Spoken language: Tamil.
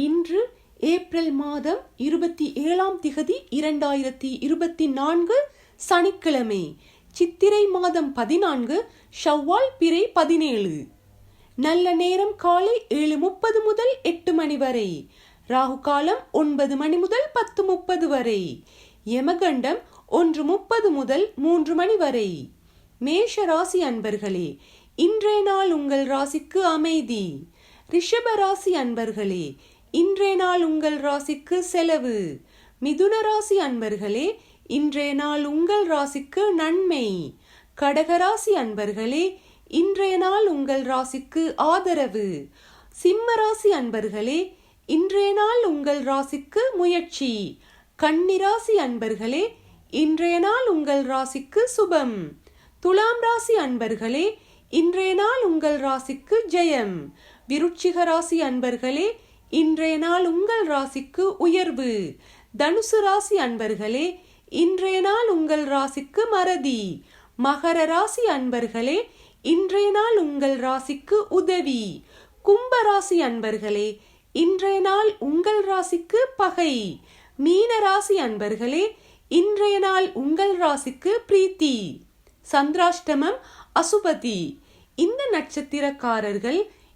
இன்று ஏப்ரல் மாதம் இருபத்தி ஏழாம் திகதி இரண்டாயிரத்தி இருபத்தி நான்கு சனிக்கிழமை. சித்திரை மாதம் பதினான்கு ஷவ்வால் பிறை பதினேழு. நல்ல நேரம் காலை ஏழு முப்பது முதல் எட்டு மணி வரை. ராகு காலம் ஒன்பது மணி முதல் பத்து முப்பது வரை. யமகண்டம் ஒன்று முப்பது முதல் மூன்று மணி வரை. மேஷ ராசி அன்பர்களே இன்றைய நாள் உங்கள் ராசிக்கு அமைதி. ரிஷப ராசி அன்பர்களே இன்றைய நாள் உங்கள் ராசிக்கு செலவு. மிதுன ராசி அன்பர்களே இன்றைய நாள் உங்கள் ராசிக்கு நன்மை. கடகராசி அன்பர்களே இன்றைய நாள் உங்கள் ராசிக்கு ஆதரவு. சிம்ம ராசி அன்பர்களே இன்றைய நாள் உங்கள் ராசிக்கு முயற்சி. கன்னிராசி அன்பர்களே இன்றைய நாள் உங்கள் ராசிக்கு சுபம். துலாம் ராசி அன்பர்களே இன்றைய நாள் உங்கள் ராசிக்கு ஜெயம். விருட்சிக ராசி அன்பர்களே இன்றைய நாள் உங்கள் ராசிக்கு உயர்வு. தனுசு ராசி அன்பர்களே இன்றைய நாள் உங்கள் ராசிக்கு மறதி. மகர ராசி அன்பர்களே இன்றைய நாள் உங்கள் ராசிக்கு உதவி. கும்ப ராசி அன்பர்களே இன்றைய நாள் உங்கள் ராசிக்கு பகை. மீன ராசி அன்பர்களே இன்றைய நாள் உங்கள் ராசிக்கு பிரீத்தி. சந்திராஷ்டமம் அசுபதி. இந்த நட்சத்திரக்காரர்கள்